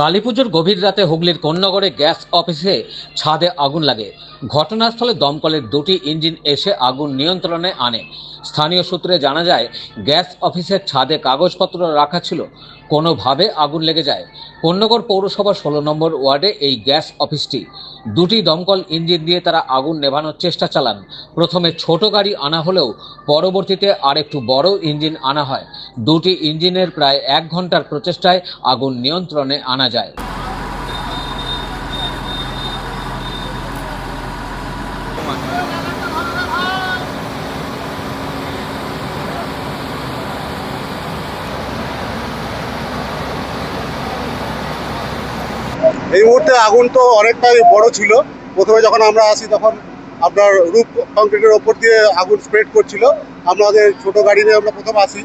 কালীপুজোর গভীর রাতে হুগলির কোন্নগরে গ্যাস অফিসে ছাদে আগুন লাগে। ঘটনাস্থলে দমকলের দুটি ইঞ্জিন এসে আগুন নিয়ন্ত্রণে আনে। স্থানীয় সূত্রে জানা যায়, গ্যাস অফিসের ছাদে কাগজপত্র রাখা ছিল। কোনোভাবে আগুন লেগে যায়। কোন্নগর পৌরসভা ষোলো নম্বর ওয়ার্ডে এই গ্যাস অফিসটি। দুটি দমকল ইঞ্জিন দিয়ে তারা আগুন নেভানোর চেষ্টা চালান। প্রথমে ছোট গাড়ি আনা হলেও পরবর্তীতে আরেকটু বড় ইঞ্জিন আনা হয়। দুটি ইঞ্জিনের প্রায় এক ঘণ্টার প্রচেষ্টায় আগুন নিয়ন্ত্রণে আনা যায়। এই মুহূর্তে আগুন তো অনেকটাই বড় ছিল। প্রথমে যখন আমরা আসি তখন আপনার রূপ কংক্রিটের ওপর দিয়ে আগুন স্প্রেড করছিল। আমাদের ছোট গাড়ি নিয়ে আমরা প্রথম আসি,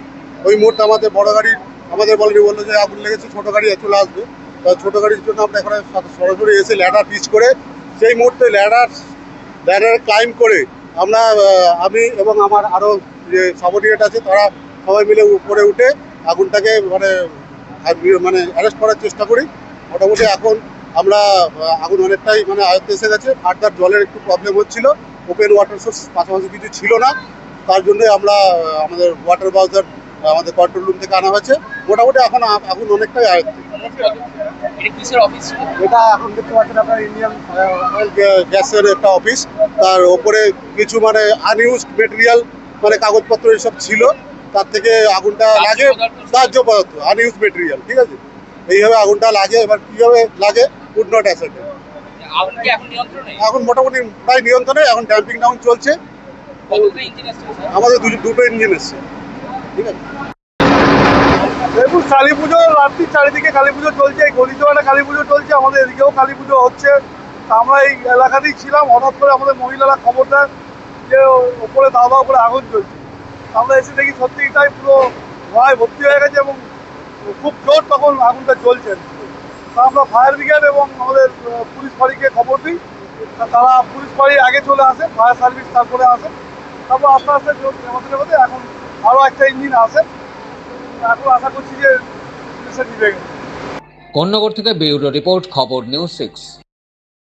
ওই মুহূর্তে আমাদের বড় গাড়ি আমাদের বলেনি বলল যে আগুন লেগেছে, ছোট গাড়ি চলে আসবে। ছোট গাড়ির জন্য আমরা এখানে সরাসরি এসে ল্যাডার পিচ করে সেই মুহূর্তে ল্যাডার ল্যাডার ক্লাইম করে আমরা আমি এবং আমার আরও যে সাবঅর্ডিনেট আছে তারা সবাই মিলে উপরে উঠে আগুনটাকে মানে মানে অ্যারেস্ট করার চেষ্টা করি। মোটামুটি এখন আমরা আগুন অনেকটাই মানে আয়ত্তে এসে গেছে। ফার্দার জলের একটু প্রবলেম হচ্ছিল। ওপেন ওয়াটার সোর্স পাশাপাশি কিছু ছিল না। তার জন্যই আমরা, আমাদের ওয়াটার বাউজার আমাদের কন্ট্রোল রুম থেকে আনা হয়েছে। মোটামুটি এখন আগুন অনেকটাই আয়ত্তে। এটা কিসের অফিস ছিল? এটা এখন দেখতে পাচ্ছেন আপনার ইন্ডিয়ান অয়েল গ্যাসের একটা অফিস তার ওপরে কিছু মানে আনইউজড মেটেরিয়াল মানে কাগজপত্র এসব ছিল। তার থেকে আগুনটা লাগে দাহ্য পদার্থ আনইউজ মেটেরিয়াল ঠিক আছে? এইভাবে আগুনটা লাগে এবার কীভাবে লাগে উড নট কি এখন এখন মোটামুটি প্রায় নিয়ন্ত্রণে এখন ড্যাম্পিং ডাউন চলছে? আমাদের দুটো দুটো ইঞ্জিন এসছে ঠিক আছে? দেখুন কালী পুজো রাত্রি চারিদিকে কালী পুজো চলছে এই গলিজোয়াটা কালী পুজো চলছে আমাদের এদিকেও কালী পুজো হচ্ছে আমরা এই এলাকাতেই ছিলাম হঠাৎ করে আমাদের মহিলারা খবর দেন যে ওপরে দাওয়া করে আগুন চলছে আমরা এসে দেখি সত্যি পুরো ধোঁয়ায় ভর্তি হয়ে গেছে এবং খুব জোর তখন আগুনটা চলছে তা আমরা ফায়ার ব্রিগেড এবং আমাদের পুলিশ ফাঁড়িকে খবর দিই তারা পুলিশ ফাঁড়ি আগে চলে আসে ফায়ার সার্ভিস তারপরে আসে তারপর আস্তে আস্তে নেমতে এখন আরও একটা ইঞ্জিন আসে নিবে গেছে থেকে বিউরো রিপোর্ট খবর নিউজ সিক্স।